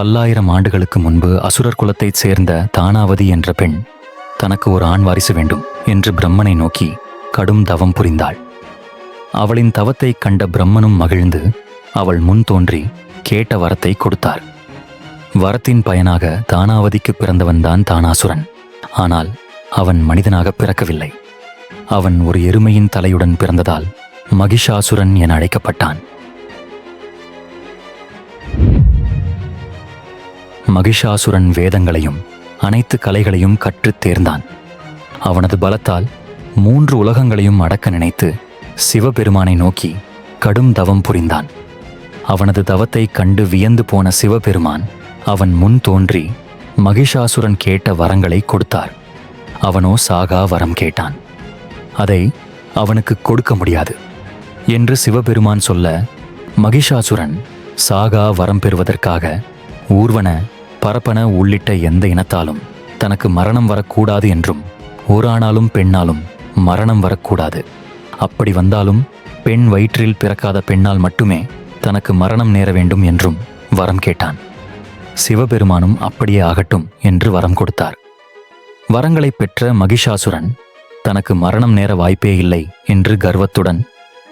பல்லாயிரம் ஆண்டுகளுக்கு முன்பு அசுரர் குலத்தைச் சேர்ந்த தானாவதி என்ற பெண் தனக்கு ஒரு ஆண் வாரிசு வேண்டும் என்று பிரம்மனை நோக்கி கடும் தவம் புரிந்தாள். அவளின் தவத்தைக் கண்ட பிரம்மனும் மகிழ்ந்து அவள் முன் தோன்றி கேட்ட வரத்தை கொடுத்தார். வரத்தின் பயனாக தானாவதிக்கு பிறந்தவன்தான் தானாசுரன். ஆனால் அவன் மனிதனாக பிறக்கவில்லை. அவன் ஒரு எருமையின் தலையுடன் பிறந்ததால் மகிஷாசுரன் என அழைக்கப்பட்டான். மகிஷாசுரன் வேதங்களையும் அனைத்து கலைகளையும் கற்றுத் தேர்ந்தான். அவனது பலத்தால் மூன்று உலகங்களையும் அடக்க நினைத்து சிவபெருமானை நோக்கி கடும் தவம் புரிந்தான். அவனது தவத்தை கண்டு வியந்து போன சிவபெருமான் அவன் முன் தோன்றி மகிஷாசுரன் கேட்ட வரங்களை கொடுத்தார். அவனோ சாகா வரம் கேட்டான். அதை அவனுக்கு கொடுக்க முடியாது என்று சிவபெருமான் சொல்ல மகிஷாசுரன் சாகா வரம் பெறுவதற்காக ஊர்வன பரப்பன உள்ளிட்ட எந்த இனத்தாலும் தனக்கு மரணம் வரக்கூடாது என்றும் ஓரானாலும் பெண்ணாலும் மரணம் வரக்கூடாது. அப்படி வந்தாலும் பெண் வயிற்றில் பிறக்காத பெண்ணால் மட்டுமே தனக்கு மரணம் நேர வேண்டும் என்றும் வரம் கேட்டான். சிவபெருமானும் அப்படியே ஆகட்டும் என்று வரம் கொடுத்தார். வரங்களைப் பெற்ற மகிஷாசுரன் தனக்கு மரணம் நேர வாய்ப்பே இல்லை என்று கர்வத்துடன்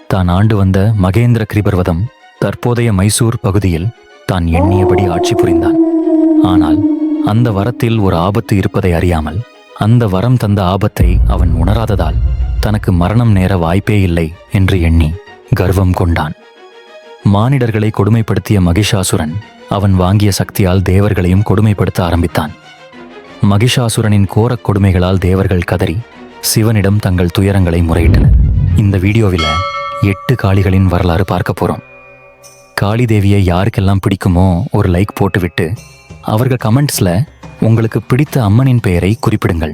தான் ஆண்டு வந்த மகேந்திர கிரிபர்வதம் தற்போதைய மைசூர் பகுதியில் தான் எண்ணியபடி ஆட்சி புரிந்தான். ஆனால் அந்த வரத்தில் ஒரு ஆபத்து இருப்பதை அறியாமல் அந்த வரம் தந்த ஆபத்தை அவன் உணராததால் தனக்கு மரணம் நேர வாய்ப்பே இல்லை என்று எண்ணி கர்வம் கொண்டான். மானிடர்களை கொடுமைப்படுத்திய மகிஷாசுரன் அவன் வாங்கிய சக்தியால் தேவர்களையும் கொடுமைப்படுத்த ஆரம்பித்தான். மகிஷாசுரனின் கோரக் கொடுமைகளால் தேவர்கள் கதறி சிவனிடம் தங்கள் துயரங்களை முறையிட்டனர். இந்த வீடியோவில் எட்டு காளிகளின் வரலாறு பார்க்க போறோம். காளி தேவியை யாருக்கெல்லாம் பிடிக்குமோ ஒரு லைக் போட்டுவிட்டு அவர்கள் கமெண்ட்ஸில் உங்களுக்கு பிடித்த அம்மனின் பெயரை குறிப்பிடுங்கள்.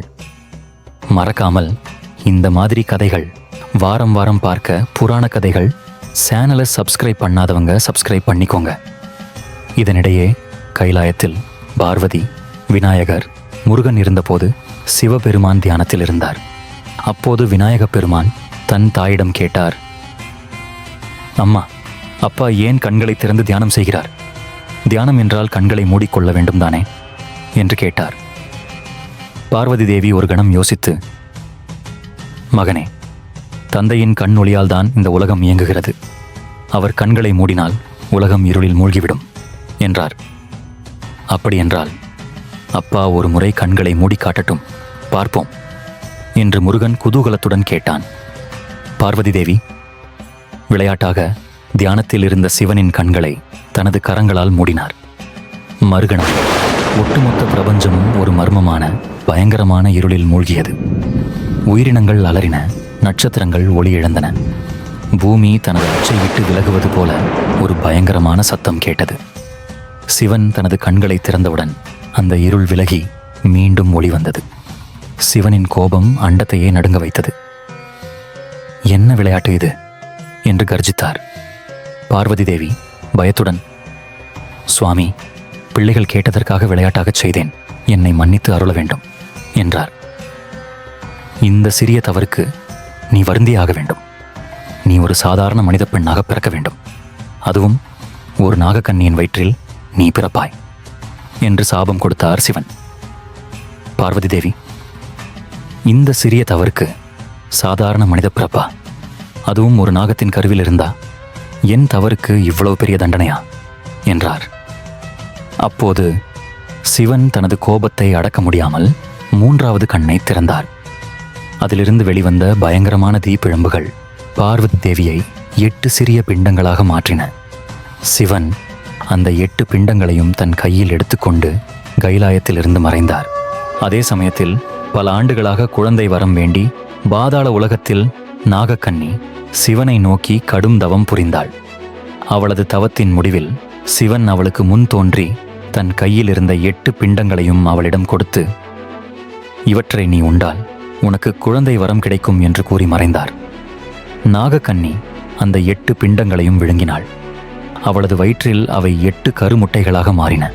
மறக்காமல் இந்த மாதிரி கதைகள் வாரம் வாரம் பார்க்க புராண கதைகள் சேனலை சப்ஸ்கிரைப் பண்ணாதவங்க சப்ஸ்கிரைப் பண்ணிக்கோங்க. இதனிடையே கைலாயத்தில் பார்வதி விநாயகர் முருகன் இருந்தபோது சிவபெருமான் தியானத்தில் இருந்தார். அப்போது விநாயகப் பெருமான் தன் தாயிடம் கேட்டார் அம்மா அப்பா ஏன் கண்களை திறந்து தியானம் செய்கிறார்? தியானம் என்றால் கண்களை மூடிக்கொள்ள வேண்டும் தானே என்று கேட்டார். பார்வதி தேவி ஒரு கணம் யோசித்து மகனே தந்தையின் கண் ஒளியால் தான் இந்த உலகம் இயங்குகிறது. அவர் கண்களை மூடினால் உலகம் இருளில் மூழ்கிவிடும் என்றார். அப்படியென்றால் அப்பா ஒரு முறை கண்களை மூடி காட்டட்டும். பார்ப்போம் என்று முருகன் குதூகலத்துடன் கேட்டான். பார்வதி தேவி விளையாட்டாக தியானத்தில் இருந்த சிவனின் கண்களை தனது கரங்களால் மூடினார். மறுகணம் ஒட்டுமொத்த பிரபஞ்சமும் ஒரு மர்மமான பயங்கரமான இருளில் மூழ்கியது. உயிரினங்கள் அலறின நட்சத்திரங்கள் ஒளி இழந்தன பூமி தனது அச்சை விட்டு விலகுவது போல ஒரு பயங்கரமான சத்தம் கேட்டது. சிவன் தனது கண்களை திறந்தவுடன் அந்த இருள் விலகி மீண்டும் ஒளி வந்தது. சிவனின் கோபம் அண்டத்தையே நடுங்க வைத்தது. என்ன விளையாட்டு இது? என்று கர்ஜித்தார். பார்வதி தேவி பயத்துடன் சுவாமி பிள்ளைகள் கேட்டதற்காக விளையாட்டாகச் செய்தேன். என்னை மன்னித்து அருள வேண்டும் என்றார். இந்த சிறிய தவறுக்கு நீ வருந்தியாக வேண்டும். நீ ஒரு சாதாரண மனித பெண்ணாக பிறக்க வேண்டும். அதுவும் ஒரு நாகக்கண்ணியின் வயிற்றில் நீ பிறப்பாய் என்று சாபம் கொடுத்தார் சிவன் பார்வதி தேவி இந்த சிறிய தவறுக்கு சாதாரண மனித பிறப்பா? அதுவும் ஒரு நாகத்தின் கருவில் இருந்தா என் தவறுக்கு இவ்வளவு பெரிய தண்டனையா? என்றார். அப்போது சிவன் தனது கோபத்தை அடக்க முடியாமல் மூன்றாவது கண்ணை திறந்தார். அதிலிருந்து வெளிவந்த பயங்கரமான தீப்பிழம்புகள் பார்வதி தேவியை எட்டு சிறிய பிண்டங்களாக மாற்றின. சிவன் அந்த எட்டு பிண்டங்களையும் தன் கையில் எடுத்துக்கொண்டு கைலாயத்திலிருந்து மறைந்தார். அதே சமயத்தில் பல ஆண்டுகளாக குழந்தை வரம் வேண்டி பாதாள உலகத்தில் நாகக்கண்ணி சிவனை நோக்கி கடும் தவம் புரிந்தாள். அவளது தவத்தின் முடிவில் சிவன் அவளுக்கு முன் தோன்றி தன் கையில் இருந்த எட்டு பிண்டங்களையும் அவளிடம் கொடுத்து இவற்றை நீ உண்டால் உனக்கு குழந்தை வரம் கிடைக்கும் என்று கூறி மறைந்தார். நாகக்கன்னி அந்த எட்டு பிண்டங்களையும் விழுங்கினாள். அவளது வயிற்றில் அவை எட்டு கருமுட்டைகளாக மாறின.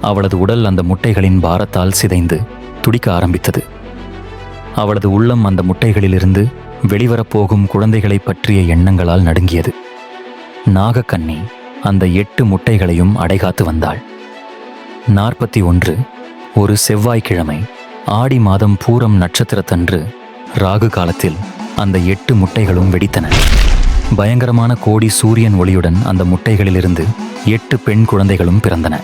அவளது உடல் அந்த முட்டைகளின் பாரத்தால் சிதைந்து துடிக்க ஆரம்பித்தது. அவளது உள்ளம் அந்த முட்டைகளிலிருந்து வெளிவரப்போகும் குழந்தைகளைப் பற்றிய எண்ணங்களால் நடுங்கியது. நாகக்கன்னி அந்த எட்டு முட்டைகளையும் அடைகாத்து வந்தாள். நாற்பத்தி ஒன்று ஒரு செவ்வாய்க்கிழமை ஆடி மாதம் பூரம் நட்சத்திரத்தன்று ராகு காலத்தில் அந்த எட்டு முட்டைகளும் வெடித்தன. பயங்கரமான கோடி சூரியன் ஒளியுடன் அந்த முட்டைகளிலிருந்து எட்டு பெண் குழந்தைகளும் பிறந்தன.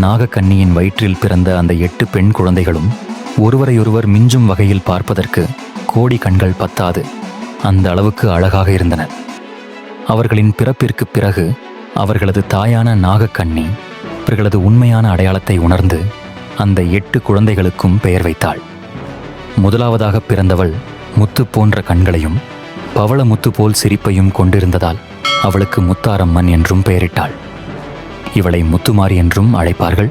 நாகக்கன்னியின் வயிற்றில் பிறந்த அந்த எட்டு பெண் குழந்தைகளும் ஒருவரையொருவர் மிஞ்சும் வகையில் பார்ப்பதற்கு கோடி கண்கள் பத்தாது. அந்த அளவுக்கு அழகாக இருந்தன. அவர்களின் பிறப்பிற்குப் பிறகு அவர்களது தாயான நாகக்கண்ணி இவர்களது உண்மையான அடையாளத்தை உணர்ந்து அந்த எட்டு குழந்தைகளுக்கும் பெயர் வைத்தாள். முதலாவதாக பிறந்தவள் முத்து போன்ற கண்களையும் பவள முத்து போல் சிரிப்பையும் கொண்டிருந்ததால் அவளுக்கு முத்தாரம்மன் என்றும் பெயரிட்டாள். இவளை முத்துமாரி என்றும் அழைப்பார்கள்.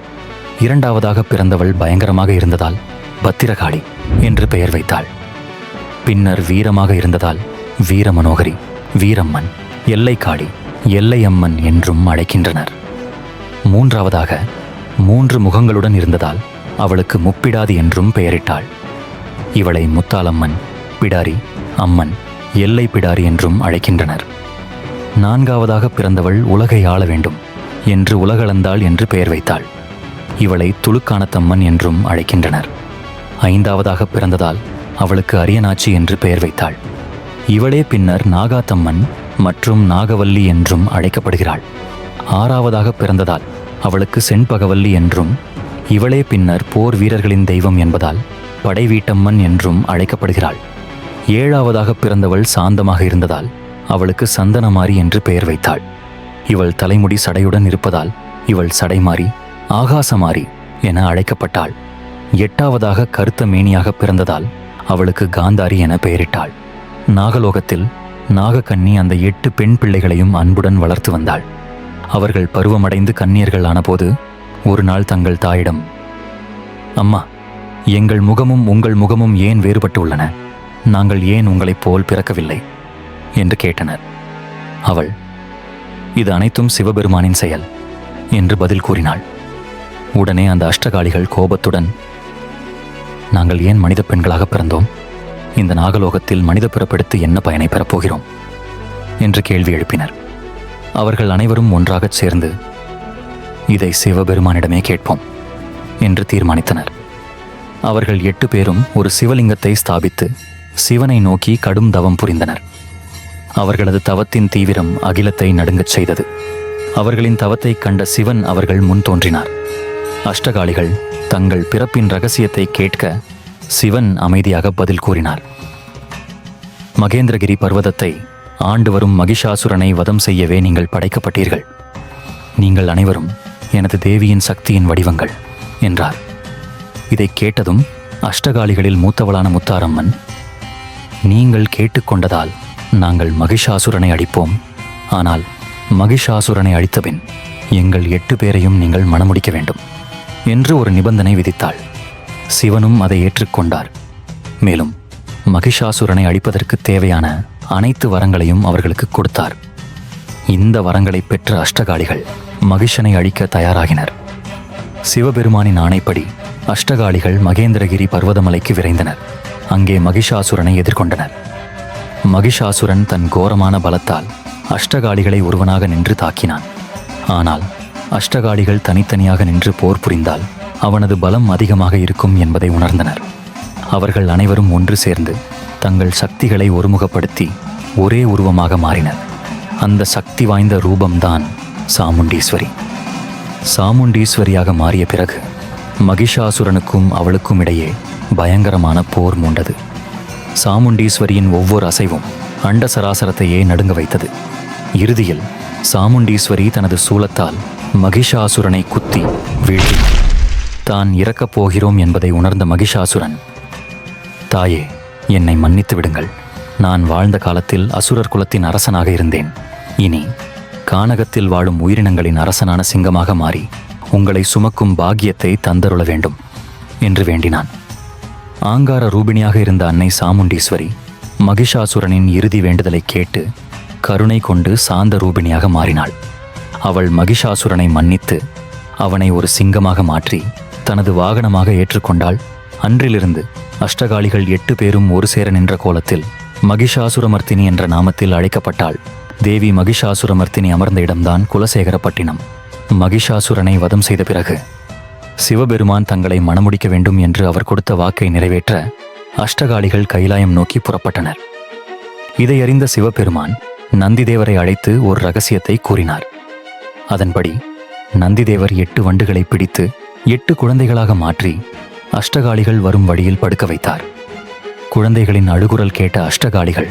இரண்டாவதாக பிறந்தவள் பயங்கரமாக இருந்ததால் பத்திரகாளி என்று பெயர் வைத்தாள். பின்னர் வீரமாக இருந்ததால் வீரமனோகரி வீரம்மன் எல்லைக்காளி எல்லையம்மன் என்றும் அழைக்கின்றனர். மூன்றாவதாக மூன்று முகங்களுடன் இருந்ததால் அவளுக்கு முப்பிடாதி என்றும் பெயரிட்டாள். இவளை முத்தாலம்மன் பிடாரி அம்மன் எல்லை பிடாரி என்றும் அழைக்கின்றனர். நான்காவதாக பிறந்தவள் உலகை ஆள வேண்டும் என்று உலகளந்தாள் என்று பெயர் வைத்தாள். இவளை துளுக்கானத்தம்மன் என்றும் அழைக்கின்றனர். ஐந்தாவதாக பிறந்ததால் அவளுக்கு அரியநாச்சி என்று பெயர் வைத்தாள். இவளே பின்னர் நாகாத்தம்மன் மற்றும் நாகவல்லி என்றும் அழைக்கப்படுகிறாள். ஆறாவதாக பிறந்ததால் அவளுக்கு செண்பகவல்லி என்றும் இவளே பின்னர் போர் வீரர்களின் தெய்வம் என்பதால் படைவீட்டம்மன் என்றும் அழைக்கப்படுகிறாள். ஏழாவதாக பிறந்தவள் சாந்தமாக இருந்ததால் அவளுக்கு சந்தனமாரி என்று பெயர் வைத்தாள். இவள் தலைமுடி சடையுடன் இருப்பதால் இவள் சடைமாரி ஆகாசமாரி என அழைக்கப்பட்டாள். எட்டாவதாக கருத்த மேனியாக பிறந்ததால் அவளுக்கு காந்தாரி என பெயரிட்டாள். நாகலோகத்தில் நாகக்கன்னி அந்த எட்டு பெண் பிள்ளைகளையும் அன்புடன் வளர்த்து வந்தாள். அவர்கள் பருவமடைந்து கன்னியர்கள் ஆனபோது ஒரு நாள் தங்கள் தாயிடம் அம்மா எங்கள் முகமும் உங்கள் முகமும் ஏன் வேறுபட்டு உள்ளன நாங்கள் ஏன் உங்களைப் போல் பிறக்கவில்லை? என்று கேட்டனர். அவள் இது அனைத்தும் சிவபெருமானின் செயல் என்று பதில் கூறினாள். உடனே அந்த அஷ்டகாளிகள் கோபத்துடன் நாங்கள் ஏன் மனித பெண்களாக பிறந்தோம்? இந்த நாகலோகத்தில் மனித பிறப்பெடுத்து என்ன பயனை பெறப்போகிறோம்? என்று கேள்வி எழுப்பினர். அவர்கள் அனைவரும் ஒன்றாகச் சேர்ந்து இதை சிவபெருமானிடமே கேட்போம் என்று தீர்மானித்தனர். அவர்கள் எட்டு பேரும் ஒரு சிவலிங்கத்தை ஸ்தாபித்து சிவனை நோக்கி கடும் தவம் புரிந்தனர். அவர்களது தவத்தின் தீவிரம் அகிலத்தை நடுங்கச் செய்தது. அவர்களின் தவத்தைக் கண்ட சிவன் அவர்கள் முன் தோன்றினார். அஷ்டகாளிகள் தங்கள் பிறப்பின் ரகசியத்தை கேட்க சிவன் அமைதியாக பதில் கூறினார். மகேந்திரகிரி பர்வதத்தை ஆண்டு வரும் மகிஷாசுரனை வதம் செய்யவே நீங்கள் படைக்கப்பட்டீர்கள். நீங்கள் அனைவரும் எனது தேவியின் சக்தியின் வடிவங்கள் என்றார். இதை கேட்டதும் அஷ்டகாளிகளில் மூத்தவளான முத்தாரம்மன் நீங்கள் கேட்டுக்கொண்டதால் நாங்கள் மகிஷாசுரனை அடிப்போம். ஆனால் மகிஷாசுரனை அழித்தபின் எங்கள் எட்டு பேரையும் நீங்கள் மணமுடிக்க வேண்டும். என்று ஒரு நிபந்தனை விதித்தாள். சிவனும் அதை ஏற்றுக்கொண்டார். மேலும் மகிஷாசுரனை அழிப்பதற்கு தேவையான அனைத்து வரங்களையும் அவர்களுக்கு கொடுத்தார். இந்த வரங்களை பெற்ற அஷ்டகாளிகள் மகிஷனை அழிக்க தயாராகினர். சிவபெருமானின் ஆணைப்படி அஷ்டகாளிகள் மகேந்திரகிரி பர்வதமலைக்கு விரைந்தனர். அங்கே மகிஷாசுரனை எதிர்கொண்டனர். மகிஷாசுரன் தன் கோரமான பலத்தால் அஷ்டகாளிகளை ஒருவனாக நின்று தாக்கினான். ஆனால் அஷ்டகாளிகள் தனித்தனியாக நின்று போர் புரிந்தால் அவனது பலம் அதிகமாக இருக்கும் என்பதை உணர்ந்தனர். அவர்கள் அனைவரும் ஒன்று சேர்ந்து தங்கள் சக்திகளை ஒருமுகப்படுத்தி ஒரே உருவமாக மாறினர். அந்த சக்தி வாய்ந்த ரூபம்தான் சாமுண்டீஸ்வரி. சாமுண்டீஸ்வரியாக மாறிய பிறகு மகிஷாசுரனுக்கும் அவளுக்கும் இடையே பயங்கரமான போர் மூண்டது. சாமுண்டீஸ்வரியின் ஒவ்வொரு அசைவும் அண்ட சராசரத்தையே நடுங்க வைத்தது. இறுதியில் சாமுண்டீஸ்வரி தனது சூலத்தால் மகிஷாசுரனை குத்தி வீழ்த்தி தான் இறக்கப் போகிறோம் என்பதை உணர்ந்த மகிஷாசுரன் தாயே என்னை மன்னித்து விடுங்கள். நான் வாழ்ந்த காலத்தில் அசுரர் குலத்தின் அரசனாக இருந்தேன். இனி கானகத்தில் வாழும் உயிரினங்களின் அரசனான சிங்கமாக மாறி உங்களை சுமக்கும் பாக்கியத்தை தந்தருள வேண்டும் என்று வேண்டினான். ஆங்கார ரூபிணியாக இருந்த அன்னை சாமுண்டீஸ்வரி மகிஷாசுரனின் இறுதி வேண்டுதலை கேட்டு கருணை கொண்டு சாந்த ரூபிணியாக மாறினாள். அவள் மகிஷாசுரனை மன்னித்து அவனை ஒரு சிங்கமாக மாற்றி தனது வாகனமாக ஏற்றுக்கொண்டாள். அன்றிலிருந்து அஷ்டகாளிகள் எட்டு பேரும் ஒரு சேர நின்ற கோலத்தில் மகிஷாசுரமர்த்தினி என்ற நாமத்தில் அழைக்கப்பட்டாள். தேவி மகிஷாசுரமர்த்தினி அமர்ந்த இடம்தான் குலசேகரப்பட்டினம். மகிஷாசுரனை வதம் செய்த பிறகு சிவபெருமான் தங்களை மணமுடிக்க வேண்டும் என்று அவர் கொடுத்த வாக்கை நிறைவேற்ற அஷ்டகாளிகள் கைலாயம் நோக்கி புறப்பட்டனர். இதையறிந்த சிவபெருமான் நந்திதேவரை அழைத்து ஒரு ரகசியத்தை கூறினார். அதன்படி நந்திதேவர் எட்டு வண்டுகளை பிடித்து எட்டு குழந்தைகளாக மாற்றி அஷ்டகாளிகள் வரும் வழியில் படுக்க வைத்தார். குழந்தைகளின் அழுகுரல் கேட்ட அஷ்டகாளிகள்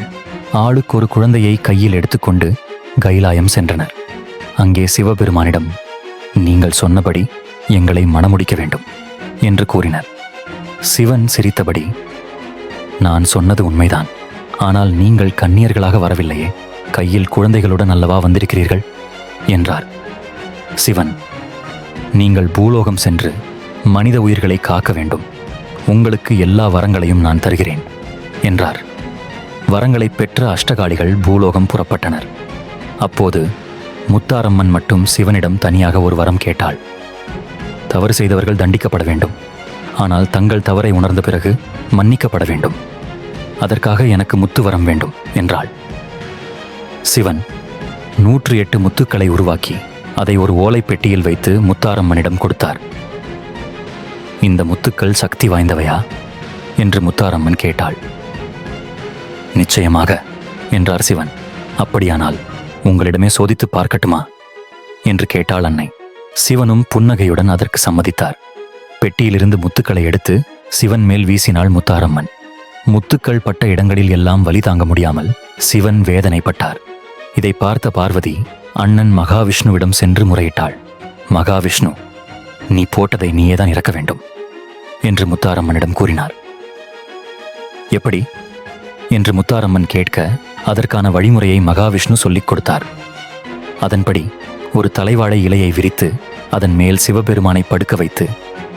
ஆளுக்கு ஒரு குழந்தையை கையில் எடுத்துக்கொண்டு கைலாயம் சென்றனர். அங்கே சிவபெருமானிடம் நீங்கள் சொன்னபடி எங்களை மணமுடிக்க வேண்டும் என்று கூறினர். சிவன் சிரித்தபடி நான் சொன்னது உண்மைதான். ஆனால் நீங்கள் கன்னியர்களாக வரவில்லையே. கையில் குழந்தைகளுடன் அல்லவா வந்திருக்கிறீர்கள்? என்றார். சிவன் நீங்கள் பூலோகம் சென்று மனித உயிர்களை காக்க வேண்டும். உங்களுக்கு எல்லா வரங்களையும் நான் தருகிறேன் என்றார். வரங்களை பெற்ற அஷ்டகாளிகள் பூலோகம் புறப்பட்டனர். அப்போது முத்தாரம்மன் மட்டும் சிவனிடம் தனியாக ஒரு வரம் கேட்டாள். தவறு செய்தவர்கள் தண்டிக்கப்பட வேண்டும். ஆனால் தங்கள் தவறை உணர்ந்த பிறகு மன்னிக்கப்பட வேண்டும். அதற்காக எனக்கு முத்து வரம் வேண்டும் என்றாள். சிவன் நூற்று எட்டு முத்துக்களை உருவாக்கி அதை ஒரு ஓலை பெட்டியில் வைத்து முத்தாரம்மனிடம் கொடுத்தார். இந்த முத்துக்கள் சக்தி வாய்ந்தவையா? என்று முத்தாரம்மன் கேட்டாள். நிச்சயமாக என்றார் சிவன். அப்படியானால் உங்களிடமே சோதித்து பார்க்கட்டுமா? என்று கேட்டாள் அன்னை. சிவனும் புன்னகையுடன் அதற்கு சம்மதித்தார். பெட்டியிலிருந்து முத்துக்களை எடுத்து சிவன் மேல் வீசினாள் முத்தாரம்மன். முத்துக்கள் பட்ட இடங்களில் எல்லாம் வலி தாங்க முடியாமல் சிவன் வேதனைப்பட்டார். இதை பார்த்த பார்வதி அண்ணன் மகாவிஷ்ணுவிடம் சென்று முறையிட்டாள். மகாவிஷ்ணு நீ போட்டதை நீயேதான் இறக்க வேண்டும் என்று முத்தாரம்மனிடம் கூறினார். எப்படி? என்று முத்தாரம்மன் கேட்க அதற்கான வழிமுறையை மகாவிஷ்ணு சொல்லிக் கொடுத்தார். அதன்படி ஒரு தலைவாழை இலையை விரித்து அதன் மேல் சிவபெருமானை படுக்க வைத்து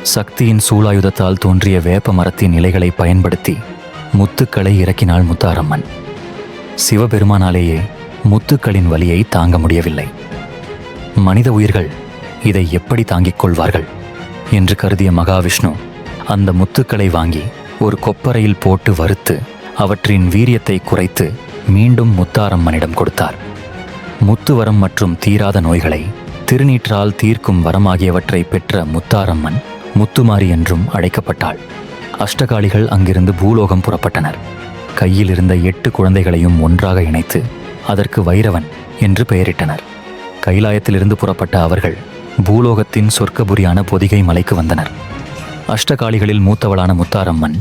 சக்தியின் சூலாயுதத்தால் தோன்றிய வேப்ப மரத்தின் இலைகளை பயன்படுத்தி முத்துக்களை இறக்கினாள் முத்தாரம்மன். சிவபெருமானாலேயே முத்துக்களின் வலியை தாங்க முடியவில்லை. மனித உயிர்கள் இதை எப்படி தாங்கிக் கொள்வார்கள் என்று கருதிய மகாவிஷ்ணு அந்த முத்துக்களை வாங்கி ஒரு கொப்பரையில் போட்டு வறுத்து அவற்றின் வீரியத்தை குறைத்து மீண்டும் முத்தாரம்மனிடம் கொடுத்தார். முத்துவரம் மற்றும் தீராத நோய்களை திருநீற்றால் தீர்க்கும் வரமாகியவற்றை பெற்ற முத்தாரம்மன் முத்துமாரி என்றும் அழைக்கப்பட்டாள். அஷ்டகாளிகள் அங்கிருந்து பூலோகம் புறப்பட்டனர். கையில் இருந்த எட்டு குழந்தைகளையும் ஒன்றாக இணைத்து அதற்கு வைரவன் என்று பெயரிட்டனர். கைலாயத்திலிருந்து புறப்பட்ட அவர்கள் பூலோகத்தின் சொர்க்கபுரியான பொதிகை மலைக்கு வந்தனர். அஷ்டகாளிகளில் மூத்தவளான முத்தாரம்மன்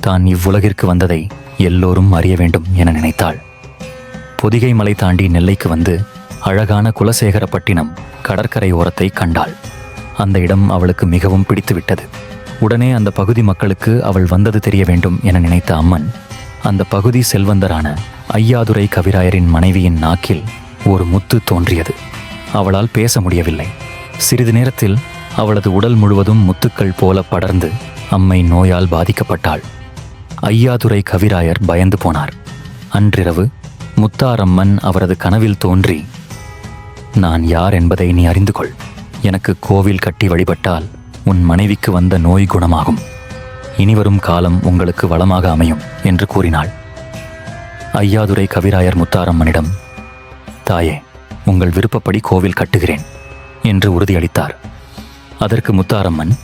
தான் இவ்வுலகிற்கு வந்ததை எல்லோரும் அறிய வேண்டும் என நினைத்தாள். பொதிகை மலை தாண்டி நெல்லைக்கு வந்து அழகான குலசேகரப்பட்டினம் கடற்கரை ஓரத்தை கண்டாள். அந்த இடம் அவளுக்கு மிகவும் பிடித்துவிட்டது. உடனே அந்த பகுதி மக்களுக்கு அவள் வந்தது தெரிய வேண்டும் என நினைத்த அம்மன் அந்த பகுதி செல்வந்தரான ஐயாதுரை கவிராயரின் மனைவியின் நாக்கில் ஒரு முத்து தோன்றியது. அவளால் பேச முடியவில்லை. சிறிது நேரத்தில் அவளது உடல் முழுவதும் முத்துக்கள் போல படர்ந்து அம்மை நோயால் பாதிக்கப்பட்டாள். ஐயாதுரை கவிராயர் பயந்து போனார். அன்றிரவு முத்தாரம்மன் அவரது கனவில் தோன்றி நான் யார் என்பதை நீ அறிந்து கொள். எனக்கு கோவில் கட்டி வழிபட்டால் உன் மனைவிக்கு வந்த நோய் குணமாகும். இனிவரும் காலம் உங்களுக்கு வளமாக அமையும் என்று கூறினாள். ஐயாதுரை கவிராயர் முத்தாரம்மனிடம் தாயே உங்கள் விருப்பப்படி கோவில் கட்டுகிறேன் என்று உறுதியளித்தார். அதற்கு முத்தாரம்மன்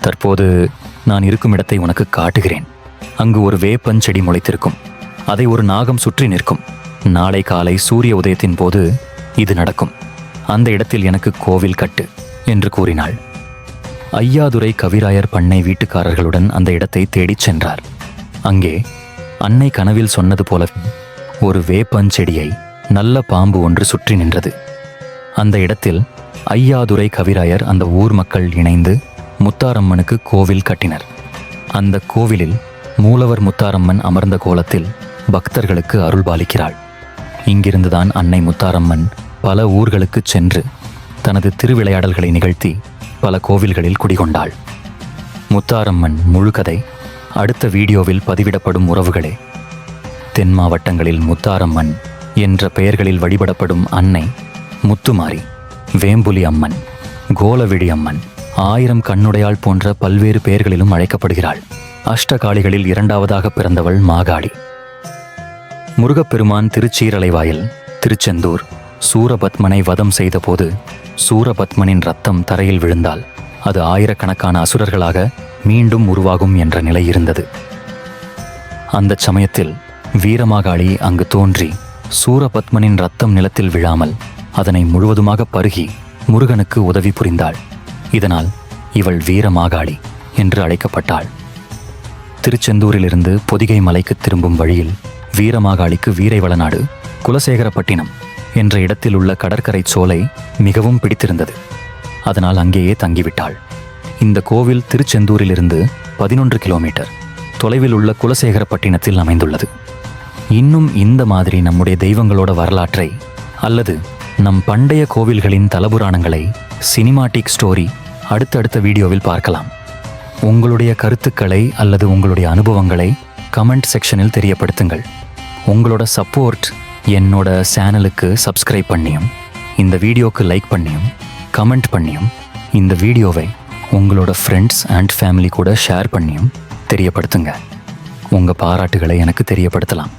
தற்போது நான் இருக்கும் இடத்தை உனக்கு காட்டுகிறேன். அங்கு ஒரு வேப்பன் செடி முளைத்திருக்கும். அதை ஒரு நாகம் சுற்றி நிற்கும். நாளை காலை சூரிய உதயத்தின் போது இது நடக்கும். அந்த இடத்தில் எனக்கு கோவில் கட்டு என்று கூறினாள். ஐயாதுரை கவிராயர் பண்ணை வீட்டுக்காரர்களுடன் அந்த இடத்தை தேடிச் சென்றார். அங்கே அன்னை கனவில் சொன்னது போல ஒரு வேப்பஞ்செடியை நல்ல பாம்பு ஒன்று சுற்றி நின்றது. அந்த இடத்தில் ஐயாதுரை கவிராயர் அந்த ஊர் மக்கள் இணைந்து முத்தாரம்மனுக்கு கோவில் கட்டினர். அந்த கோவிலில் மூலவர் முத்தாரம்மன் அமர்ந்த கோலத்தில் பக்தர்களுக்கு அருள்பாலிக்கிறாள் இங்கிருந்துதான் அன்னை முத்தாரம்மன் பல ஊர்களுக்குச் சென்று தனது திருவிளையாடல்களை நிகழ்த்தி பல கோவில்களில் குடிகொண்டாள். முத்தாரம்மன் முழு கதை அடுத்த வீடியோவில் பதிவிடப்படும் உறவுகளே. தென் மாவட்டங்களில் முத்தாரம்மன் என்ற பெயர்களில் வழிபடப்படும் அன்னை முத்துமாரி வேம்புலி அம்மன் கோலவிடி அம்மன் ஆயிரம் கண்ணுடையாள் போன்ற பல்வேறு பெயர்களிலும் அழைக்கப்படுகிறாள். அஷ்டகாளிகளில் இரண்டாவதாக பிறந்தவள் மாகாளி. முருகப்பெருமான் திருச்சீரலைவாயில் திருச்செந்தூர் சூரபத்மனை வதம் செய்தபோது சூரபத்மனின் ரத்தம் தரையில் விழுந்தால் அது ஆயிரக்கணக்கான அசுரர்களாக மீண்டும் உருவாகும் என்ற நிலை இருந்தது. அந்த சமயத்தில் வீரமாகாளி அங்கு தோன்றி சூரபத்மனின் ரத்தம் நிலத்தில் விழாமல் அதனை முழுவதுமாக பருகி முருகனுக்கு உதவி புரிந்தாள். இதனால் இவள் வீரமாகாளி என்று அழைக்கப்பட்டாள். திருச்செந்தூரிலிருந்து பொதிகை மலைக்கு திரும்பும் வழியில் வீரமாகாளிக்கு வீரைவளநாடு குலசேகரப்பட்டினம் என்ற இடத்தில் உள்ள கடற்கரை சோலை மிகவும் பிடித்திருந்தது. அதனால் அங்கேயே தங்கிவிட்டாள். இந்த கோவில் திருச்செந்தூரிலிருந்து பதினொன்று கிலோமீட்டர் தொலைவில் உள்ள குலசேகரப்பட்டினத்தில் அமைந்துள்ளது. இன்னும் இந்த மாதிரி நம்முடைய தெய்வங்களோட வரலாற்றை அல்லது நம் பண்டைய கோவில்களின் தலபுராணங்களை சினிமாட்டிக் ஸ்டோரி அடுத்தடுத்த வீடியோவில் பார்க்கலாம். உங்களுடைய கருத்துக்களை அல்லது உங்களுடைய அனுபவங்களை கமெண்ட் செக்ஷனில் தெரியப்படுத்துங்கள். உங்களோட சப்போர்ட் என்னோட சேனலுக்கு சப்ஸ்கிரைப் பண்ணியும் இந்த வீடியோக்கு லைக் பண்ணியும் கமெண்ட் பண்ணியும் இந்த வீடியோவை உங்களோட ஃப்ரெண்ட்ஸ் அண்ட் ஃபேமிலி கூட ஷேர் பண்ணியும் தெரியப்படுத்துங்க. உங்கள் பாராட்டுகளை எனக்கு தெரியப்படுத்தலாம்.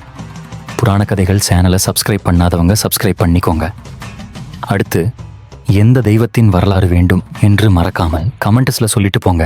புராண கதைகள் சேனலை சப்ஸ்கிரைப் பண்ணாதவங்க சப்ஸ்கிரைப் பண்ணிக்கோங்க. அடுத்து எந்த தெய்வத்தின் வரலாறு வேண்டும் என்று மறக்காமல் கமெண்ட்ஸில் சொல்லிட்டு போங்க.